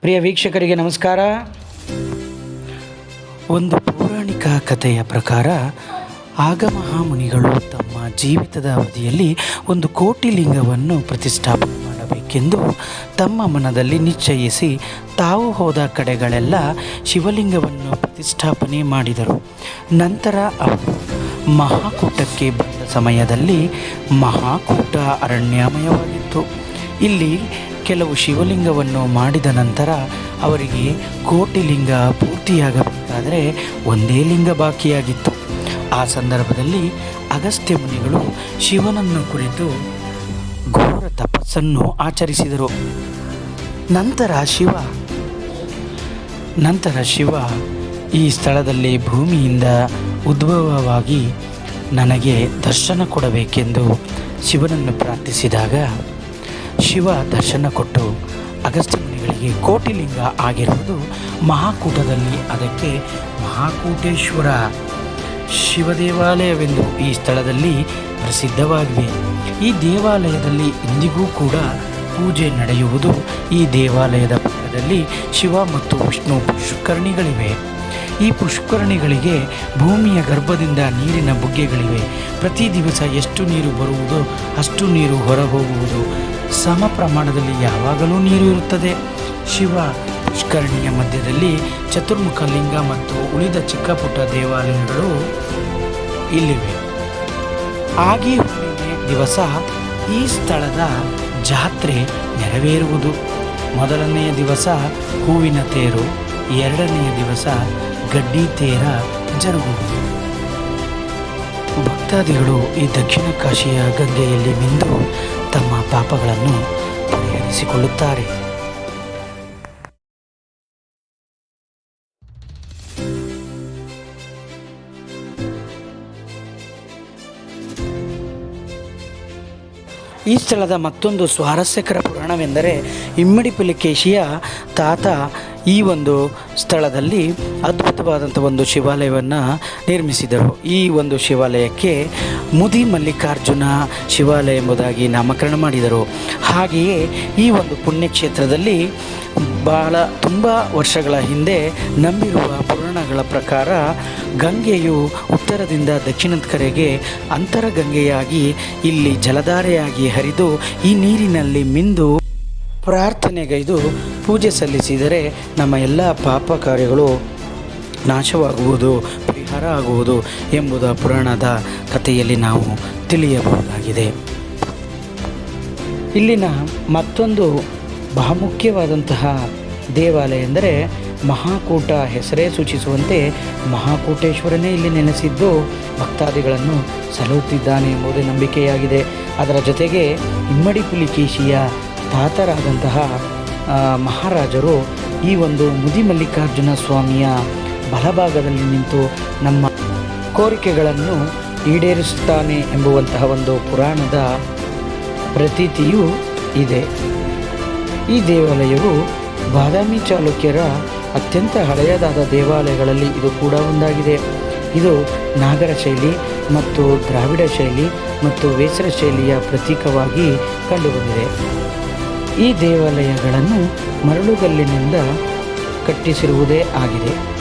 ಪ್ರಿಯ ವೀಕ್ಷಕರಿಗೆ ನಮಸ್ಕಾರ. ಒಂದು ಪೌರಾಣಿಕ ಕಥೆಯ ಪ್ರಕಾರ ಆಗಮಹಾಮುನಿಗಳು ತಮ್ಮ ಜೀವಿತದ ಅವಧಿಯಲ್ಲಿ ಒಂದು ಕೋಟಿ ಲಿಂಗವನ್ನು ಪ್ರತಿಷ್ಠಾಪನೆ ಮಾಡಬೇಕೆಂದು ತಮ್ಮ ಮನದಲ್ಲಿ ನಿಶ್ಚಯಿಸಿ ತಾವು ಹೋದ ಕಡೆಗಳೆಲ್ಲ ಶಿವಲಿಂಗವನ್ನು ಪ್ರತಿಷ್ಠಾಪನೆ ಮಾಡಿದರು. ನಂತರ ಅವರು ಮಹಾಕೂಟಕ್ಕೆ ಬಂದ ಸಮಯದಲ್ಲಿ ಮಹಾಕೂಟ ಅರಣ್ಯಮಯವಾಗಿತ್ತು. ಇಲ್ಲಿ ಕೆಲವು ಶಿವಲಿಂಗವನ್ನು ಮಾಡಿದ ನಂತರ ಅವರಿಗೆ ಕೋಟಿ ಲಿಂಗ ಪೂರ್ತಿಯಾಗಬೇಕಾದರೆ ಒಂದೇ ಲಿಂಗ ಬಾಕಿಯಾಗಿತ್ತು. ಆ ಸಂದರ್ಭದಲ್ಲಿ ಅಗಸ್ತ್ಯ ಮುನಿಗಳು ಶಿವನನ್ನು ಕುರಿತು ಘೋರ ತಪಸ್ಸನ್ನು ಆಚರಿಸಿದರು. ನಂತರ ಶಿವ ನಂತರ ಶಿವ ಈ ಸ್ಥಳದಲ್ಲಿ ಭೂಮಿಯಿಂದ ಉದ್ಭವವಾಗಿ ನನಗೆ ದರ್ಶನ ಕೊಡಬೇಕೆಂದು ಶಿವನನ್ನು ಪ್ರಾರ್ಥಿಸಿದಾಗ ಶಿವ ದರ್ಶನ ಕೊಟ್ಟು ಅಗಸ್ತ್ಯ ಮುನಿಗಳಿಗೆ ಕೋಟಿಲಿಂಗ ಆಗಿರುವುದು ಮಹಾಕೂಟದಲ್ಲಿ. ಅದಕ್ಕೆ ಮಹಾಕೂಟೇಶ್ವರ ಶಿವ ದೇವಾಲಯವೆಂದು ಈ ಸ್ಥಳದಲ್ಲಿ ಪ್ರಸಿದ್ಧವಾಗಿದೆ ಈ ದೇವಾಲಯದಲ್ಲಿ ಇಂದಿಗೂ ಕೂಡ ಪೂಜೆ ನಡೆಯುವುದು ಈ ದೇವಾಲಯದ ಪಕ್ಕದಲ್ಲಿ ಶಿವ ಮತ್ತು ವಿಷ್ಣು ಪುಷ್ಕರಣಿಗಳಿವೆ. ಈ ಪುಷ್ಕರಣಿಗಳಿಗೆ ಭೂಮಿಯ ಗರ್ಭದಿಂದ ನೀರಿನ ಬುಗ್ಗೆಗಳಿವೆ. ಪ್ರತಿ ದಿವಸ ಎಷ್ಟು ನೀರು ಬರುವುದೋ ಅಷ್ಟು ನೀರು ಹೊರಹೋಗುವುದು. ಸಮ ಪ್ರಮಾಣದಲ್ಲಿ ಯಾವಾಗಲೂ ನೀರು ಇರುತ್ತದೆ. ಶಿವ ಪುಷ್ಕರಣಿಯ ಮಧ್ಯದಲ್ಲಿ ಚತುರ್ಮುಖ ಲಿಂಗ ಮತ್ತು ಉಳಿದ ಚಿಕ್ಕ ಪುಟ್ಟ ದೇವಾಲಯಗಳು ಇಲ್ಲಿವೆ. ಆಗಿ ಹುಣ್ಣಿಮೆ ದಿವಸ ಈ ಸ್ಥಳದ ಜಾತ್ರೆ ನೆರವೇರುವುದು. ಮೊದಲನೆಯ ದಿವಸ ಹೂವಿನ ತೇರು, ಎರಡನೆಯ ದಿವಸ ಗಡ್ಡಿ ತೇರ ಜರುಗುವುದು. ಭಕ್ತಾದಿಗಳು ಈ ದಕ್ಷಿಣ ಕಾಶಿಯ ಗಂಗೆಯಲ್ಲಿ ಮಿಂದು ತಮ್ಮ ಪಾಪಗಳನ್ನು ಪರಿಹರಿಸಿಕೊಳ್ಳುತ್ತಾರೆ. ಈ ಸ್ಥಳದ ಮತ್ತೊಂದು ಸ್ವಾರಸ್ಯಕರ ಪುರಾಣವೆಂದರೆ ಇಮ್ಮಡಿ ಪುಲಿಕೇಶಿಯ ತಾತ ಈ ಒಂದು ಸ್ಥಳದಲ್ಲಿ ಅದ್ಭುತವಾದಂಥ ಒಂದು ಶಿವಾಲಯವನ್ನು ನಿರ್ಮಿಸಿದರು. ಈ ಒಂದು ಶಿವಾಲಯಕ್ಕೆ ಮುದಿ ಮಲ್ಲಿಕಾರ್ಜುನ ಶಿವಾಲಯ ಎಂಬುದಾಗಿ ನಾಮಕರಣ ಮಾಡಿದರು. ಹಾಗೆಯೇ ಈ ಒಂದು ಪುಣ್ಯಕ್ಷೇತ್ರದಲ್ಲಿ ಬಹಳ ತುಂಬ ವರ್ಷಗಳ ಹಿಂದೆ ನಂಬಿರುವ ಪುರಾಣಗಳ ಪ್ರಕಾರ ಗಂಗೆಯು ಉತ್ತರದಿಂದ ದಕ್ಷಿಣದ ಕಡೆಗೆ ಅಂತರಗಂಗೆಯಾಗಿ ಇಲ್ಲಿ ಜಲಧಾರೆಯಾಗಿ ಹರಿದು ಈ ನೀರಿನಲ್ಲಿ ಮಿಂದು ಪ್ರಾರ್ಥನೆಗೈದು ಪೂಜೆ ಸಲ್ಲಿಸಿದರೆ ನಮ್ಮ ಎಲ್ಲ ಪಾಪ ಕಾರ್ಯಗಳು ನಾಶವಾಗುವುದು, ಪರಿಹಾರ ಆಗುವುದು ಎಂಬುದ ಪುರಾಣದ ಕಥೆಯಲ್ಲಿ ನಾವು ತಿಳಿಯಬಹುದಾಗಿದೆ. ಇಲ್ಲಿನ ಮತ್ತೊಂದು ಬಹುಮುಖ್ಯವಾದಂತಹ ದೇವಾಲಯ ಎಂದರೆ ಮಹಾಕೂಟ ಹೆಸರೇ ಸೂಚಿಸುವಂತೆ ಮಹಾಕೂಟೇಶ್ವರನೇ ಇಲ್ಲಿ ನೆಲೆಸಿದ್ದು ಭಕ್ತಾದಿಗಳನ್ನು ಸಲಹುತ್ತಿದ್ದಾನೆ ಎಂಬುದೇ ನಂಬಿಕೆಯಾಗಿದೆ. ಅದರ ಜೊತೆಗೆ ಇಮ್ಮಡಿ ಪುಲಿಕೇಶಿಯ ತಾತರಾದಂತಹ ಮಹಾರಾಜರು ಈ ಒಂದು ಮುದಿ ಮಲ್ಲಿಕಾರ್ಜುನ ಸ್ವಾಮಿಯ ಬಲಭಾಗದಲ್ಲಿ ನಿಂತು ನಮ್ಮ ಕೋರಿಕೆಗಳನ್ನು ಈಡೇರಿಸುತ್ತಾನೆ ಎಂಬುವಂತಹ ಒಂದು ಪುರಾಣದ ಪ್ರತೀತಿಯೂ ಇದೆ. ಈ ದೇವಾಲಯವು ಬಾದಾಮಿ ಚಾಲುಕ್ಯರ ಅತ್ಯಂತ ಹಳೆಯದಾದ ದೇವಾಲಯಗಳಲ್ಲಿ ಇದು ಕೂಡ ಒಂದಾಗಿದೆ. ಇದು ನಾಗರ ಶೈಲಿ ಮತ್ತು ದ್ರಾವಿಡ ಶೈಲಿ ಮತ್ತು ವೇಸರ ಶೈಲಿಯ ಪ್ರತೀಕವಾಗಿ ಕಂಡುಬಂದಿದೆ. ಈ ದೇವಾಲಯಗಳನ್ನು ಮರಳುಗಲ್ಲಿನಿಂದ ಕಟ್ಟಿಸಿರುವುದೇ ಆಗಿದೆ.